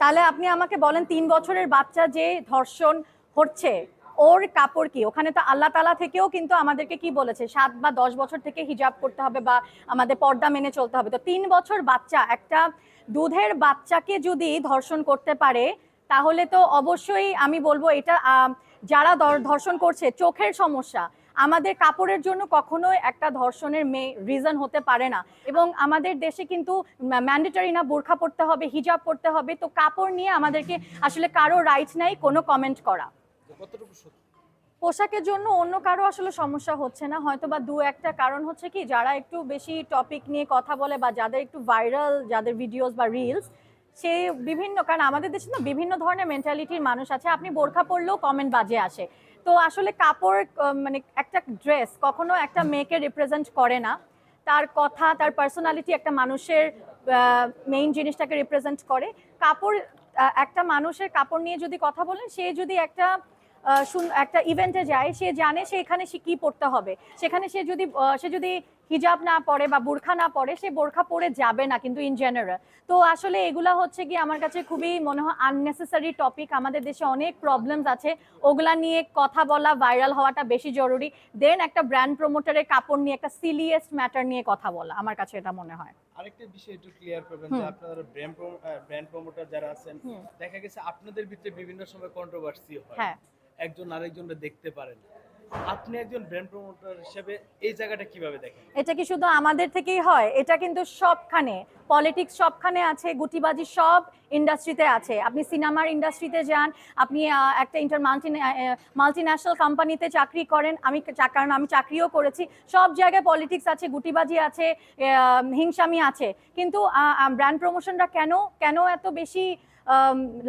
তাহলে আপনি আমাকে বলেন তিন বছরের বাচ্চা যে ধর্ষণ হচ্ছে, ওর কাপড় কি? ওখানে তো আল্লাহ তালা থেকেও কিন্তু আমাদেরকে কি বলেছে? সাত বা দশ বছর থেকে হিজাব করতে হবে বা আমাদের পর্দা মেনে চলতে হবে। তো তিন বছর বাচ্চা, একটা দুধের বাচ্চাকে যদি ধর্ষণ করতে পারে, তাহলে তো অবশ্যই আমি বলব এটা যারা ধর্ষণ করছে, চোখের সমস্যা আমাদের কাপড়ের জন্য কখনোই একটা ধর্ষণের মে রিজন হতে পারে না। এবং আমাদের দেশে কিন্তু ম্যান্ডেটরি না বোরখা পড়তে হবে হিজাব পড়তে হবে তো কাপড় নিয়ে আমাদেরকে আসলে কারও রাইট নাই কোনো কমেন্ট করা। পোশাকের জন্য অন্য কারও আসলে সমস্যা হচ্ছে না। হয়তো বা দু একটা কারণ হচ্ছে কি যারা একটু বেশি টপিক নিয়ে কথা বলে বা যাদের একটু ভাইরাল যাদের ভিডিওস বা রিলস সে বিভিন্ন, কারণ আমাদের দেশে না বিভিন্ন ধরনের মেন্টালিটির মানুষ আছে। আপনি বোরখা পরলেও কমেন্ট বাজে আসে। তো আসলে কাপড় মানে একটা ড্রেস কখনো একটা মেয়েকে রিপ্রেজেন্ট করে না। তার কথা, তার পার্সোনালিটি একটা মানুষের মেইন জিনিসটাকে রিপ্রেজেন্ট করে। কাপড় একটা মানুষের কাপড় নিয়ে যদি কথা বলেন, সে যদি একটা একটা ইভেন্টে যায়, সে জানে সে এখানে সে কি পড়তে হবে। সেখানে সে যদি সে যদি হিজাব না পরে বা বোরখা না পরে, সে বোরখা পরে যাবে না কিন্তু ইন জেনারেল তো আসলে এগুলা হচ্ছে কি, আমার কাছে খুবই মনে হয় আননেসেসারি টপিক আমাদের দেশে অনেক প্রবলেমস আছে। ওগুলা নিয়ে কথা বলা ভাইরাল হওয়াটা বেশি জরুরি। দেন একটা ব্র্যান্ড প্রমোটারের কাপড় নিয়ে, একটা সিলিয়েস্ট ম্যাটার নিয়ে কথা বলা, আমার কাছে এটা মনে হয়। আরেকটা বিষয় একটু ক্লিয়ার করবেন যে। আপনারা ব্র্যান্ড ব্র্যান্ড প্রমোটার যারা আছেন দেখা গেছে আপনাদের ভিতরে বিভিন্ন সময় কন্ট্রোভার্সি হয়। হ্যাঁ। একজন আরেকজনকে দেখতে পারেন আপনি একজন ব্র্যান্ড প্রমোটার হিসেবে এই জায়গাটা কীভাবে দেখেন? এটা কি শুধু আমাদের থেকেই হয়? এটা কিন্তু সবখানে। পলিটিক্স সবখানে আছে, গুটিবাজি সব ইন্ডাস্ট্রিতে আছে। আপনি সিনেমার ইন্ডাস্ট্রিতে যান, আপনি একটা ইন্টার মাল্টি মাল্টি ন্যাশনাল কোম্পানিতে চাকরি করেন, আমি কারণ আমি চাকরিও করেছি। সব জায়গায় পলিটিক্স আছে, গুটিবাজি আছে হিংসামি আছে। কিন্তু ব্র্যান্ড প্রমোশনরা কেন কেন এত বেশি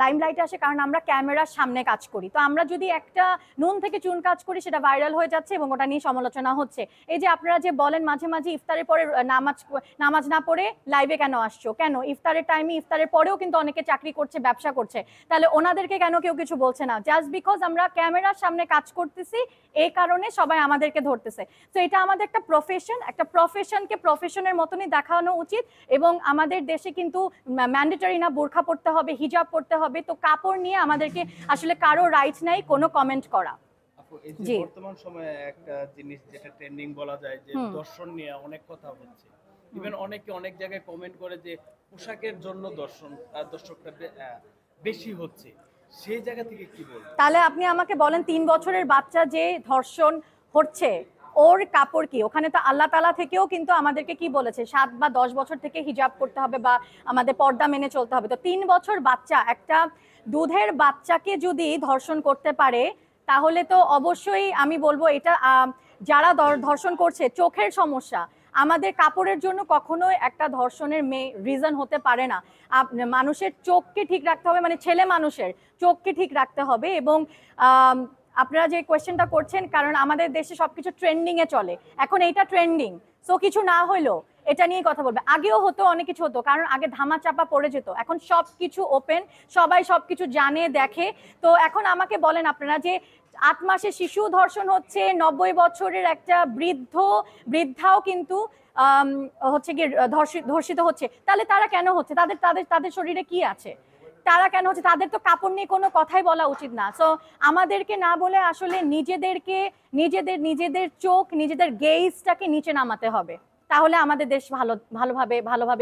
লাইমলাইটে আসে কারণ আমরা ক্যামেরার সামনে কাজ করি। তো আমরা যদি একটা নুন থেকে চুন কাজ করি, সেটা ভাইরাল হয়ে যাচ্ছে এবং ওটা নিয়ে সমালোচনা হচ্ছে। এই যে আপনারা যে বলেন মাঝে মাঝে ইফতারের পরে নামাজ নামাজ না পড়ে লাইভে কেন আসছো? কেন? ইফতারের টাইমে ইফতারের পরেও কিন্তু অনেকে চাকরি করছে, ব্যবসা করছে। তাহলে ওনাদেরকে কেন কেউ কিছু বলছে না? জাস্ট বিকজ আমরা ক্যামেরার সামনে কাজ করতেছি এই কারণে সবাই আমাদেরকে ধরতেছে। তো এটা আমাদের একটা প্রফেশন একটা প্রফেশনকে প্রফেশনের মতনই দেখানো উচিত এবং আমাদের দেশে কিন্তু ম্যান্ডেটরি না বোরখা পড়তে হবে হিজাব পড়তে হবে তো কাপড় নিয়ে আমাদেরকে আসলে কারও রাইট নাই কোনো কমেন্ট করা। জি। বর্তমান সময়ে একটা জিনিস যেটা ট্রেন্ডিং বলা যায় যে দর্শন নিয়ে অনেক কথা হচ্ছে। ইভেন অনেকে অনেক জায়গায় কমেন্ট করে যে পোশাকের জন্য দর্শন বেশি হচ্ছে। সেই জায়গা থেকে কি বলব তাহলে আপনি আমাকে বলেন তিন বছরের বাচ্চা যে ধর্ষণ হচ্ছে ওর কাপড় কি? ওখানে তো আল্লাহ তালা থেকেও কিন্তু আমাদেরকে কি বলেছে? সাত বা দশ বছর থেকে হিজাব করতে হবে বা আমাদের পর্দা মেনে চলতে হবে। তো তিন বছর বাচ্চা, একটা দুধের বাচ্চাকে যদি ধর্ষণ করতে পারে, তাহলে তো অবশ্যই আমি বলব এটা যারা ধর্ষণ করছে, চোখের সমস্যা, আমাদের কাপড়ের জন্য কখনোই একটা ধর্ষণের মে রিজন হতে পারে না। মানুষের চোখকে ঠিক রাখতে হবে মানে ছেলে মানুষের চোখকে ঠিক রাখতে হবে এবং আপনারা যে কোয়েশ্চেনটা করছেন, কারণ আমাদের দেশে সবকিছু ট্রেন্ডিং এ চলে। এখন এইটা ট্রেন্ডিং সো কিছু না হইল এটা নিয়ে কথা বলবে। আগেও হতো, অনেক কিছু হতো। কারণ আগে ধামা চাপা পড়ে যেত। এখন সব কিছু ওপেন সবাই সব কিছু জানে, দেখে। তো এখন আমাকে বলেন আপনারা যে আট মাসে শিশু ধর্ষণ হচ্ছে, নব্বই বছরের একটা বৃদ্ধ, বৃদ্ধাও কিন্তু হচ্ছে ধর্ষি- ধর্ষিত হচ্ছে। তাহলে তারা কেন হচ্ছে? তাদের তাদের তাদের শরীরে কি আছে? তারা কেন হচ্ছে? তাদের তো কাপড় নিয়ে কোনো কথাই বলা উচিত না। সো আমাদেরকে না বলে আসলে নিজেদেরকে, নিজেদের নিজেদের চোখ, নিজেদের গেইজটাকে নিচে নামাতে হবে। তাহলে আমাদের দেশ ভালো, ভালোভাবে ভালোভাবে